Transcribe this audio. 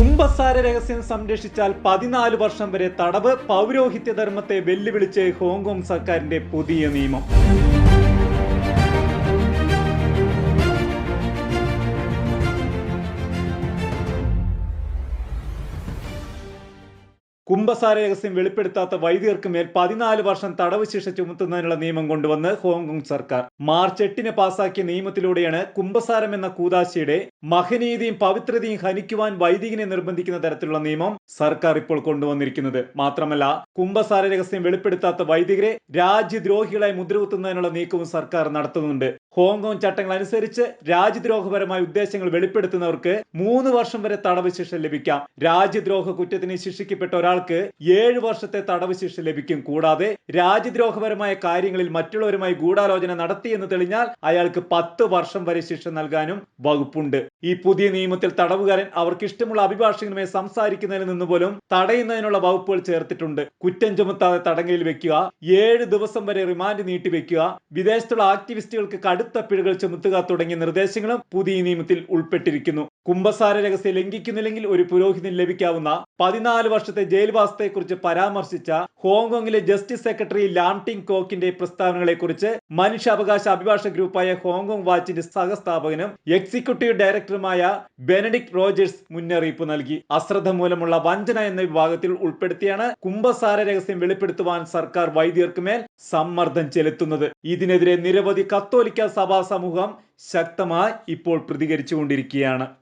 കുംഭസാര രഹസ്യം സംരക്ഷിച്ചാൽ പതിനാല് വർഷം വരെ തടവ് പൗരോഹിത്യ ധർമ്മത്തെ വെല്ലുവിളിച്ച് ഹോങ്കോങ് സർക്കാരിന്റെ പുതിയ നിയമം. കുംഭസാര രഹസ്യം വെളിപ്പെടുത്താത്ത വൈദികർക്ക് മേൽ പതിനാല് വർഷം തടവ് ശിക്ഷ ചുമത്തുന്നതിനുള്ള നിയമം കൊണ്ടുവന്ന് ഹോങ്കോങ് സർക്കാർ. മാർച്ച് എട്ടിന് പാസാക്കിയ നിയമത്തിലൂടെയാണ് കുംഭസാരം എന്ന കൂതാശിയുടെ മഹനീയതയും പവിത്രതയും ഹനിക്കുവാൻ വൈദികനെ നിർബന്ധിക്കുന്ന തരത്തിലുള്ള നിയമം സർക്കാർ ഇപ്പോൾ കൊണ്ടുവന്നിരിക്കുന്നത്. മാത്രമല്ല കുംഭസാര രഹസ്യം വെളിപ്പെടുത്താത്ത വൈദികരെ രാജ്യദ്രോഹികളായി മുദ്രകുത്തുന്നതിനുള്ള നീക്കവും സർക്കാർ നടത്തുന്നുണ്ട്. ഹോങ്കോങ് ചട്ടങ്ങൾ അനുസരിച്ച് രാജ്യദ്രോഹപരമായ ഉദ്ദേശങ്ങൾ വെളിപ്പെടുത്തുന്നവർക്ക് മൂന്ന് വർഷം വരെ തടവ് ശിക്ഷ ലഭിക്കാം. രാജ്യദ്രോഹ കുറ്റത്തിന് ശിക്ഷിക്കപ്പെട്ട ഒരാൾക്ക് ഏഴ് വർഷത്തെ തടവ് ശിക്ഷ ലഭിക്കും. കൂടാതെ രാജ്യദ്രോഹപരമായ കാര്യങ്ങളിൽ മറ്റുള്ളവരുമായി ഗൂഢാലോചന നടത്തിയെന്ന് തെളിഞ്ഞാൽ അയാൾക്ക് പത്ത് വർഷം വരെ ശിക്ഷ നൽകാനും വകുപ്പുണ്ട്. ഈ പുതിയ നിയമത്തിൽ തടവുകാരൻ അവർക്ക് ഇഷ്ടമുള്ള അഭിഭാഷകനുമായി സംസാരിക്കുന്നതിൽ നിന്ന് പോലും തടയുന്നതിനുള്ള വകുപ്പുകൾ ചേർത്തിട്ടുണ്ട്. കുറ്റം ചുമത്താതെ തടങ്കലിൽ വെക്കുക ഏഴ് ദിവസം വരെ റിമാൻഡ് നീട്ടിവെക്കുക വിദേശത്തുള്ള ആക്ടിവിസ്റ്റുകൾക്ക് കടുത്ത പിഴകൾ ചുമത്തുക തുടങ്ങിയ നിർദ്ദേശങ്ങളും പുതിയ നിയമത്തിൽ ഉൾപ്പെട്ടിരിക്കുന്നു. കുംഭസാര രഹസ്യം ലംഘിക്കുന്നില്ലെങ്കിൽ ഒരു പുരോഹിതൻ ലഭിക്കാവുന്ന പതിനാല് വർഷത്തെ ജയിൽവാസത്തെക്കുറിച്ച് പരാമർശിച്ച ഹോങ്കോങ്ങിലെ ജസ്റ്റിസ് സെക്രട്ടറി ലാംടിങ് കോക്കിന്റെ പ്രസ്താവനകളെക്കുറിച്ച് മനുഷ്യാവകാശ അഭിഭാഷക ഗ്രൂപ്പായ ഹോങ്കോങ് വാച്ചിന്റെ സഹസ്ഥാപകനും എക്സിക്യൂട്ടീവ് ഡയറക്ടറുമായ ബെനഡിക് റോജേഴ്സ് മുന്നറിയിപ്പ് നൽകി. അശ്രദ്ധ മൂലമുള്ള വഞ്ചന എന്ന വിഭാഗത്തിൽ ഉൾപ്പെടുത്തിയാണ് കുംഭസാര രഹസ്യം വെളിപ്പെടുത്തുവാൻ സർക്കാർ വൈദികർക്ക് മേൽ സമ്മർദ്ദം ചെലുത്തുന്നത്. ഇതിനെതിരെ നിരവധി കത്തോലിക്ക സഭാ സമൂഹം ശക്തമായി ഇപ്പോൾ പ്രതികരിച്ചുകൊണ്ടിരിക്കുകയാണ്.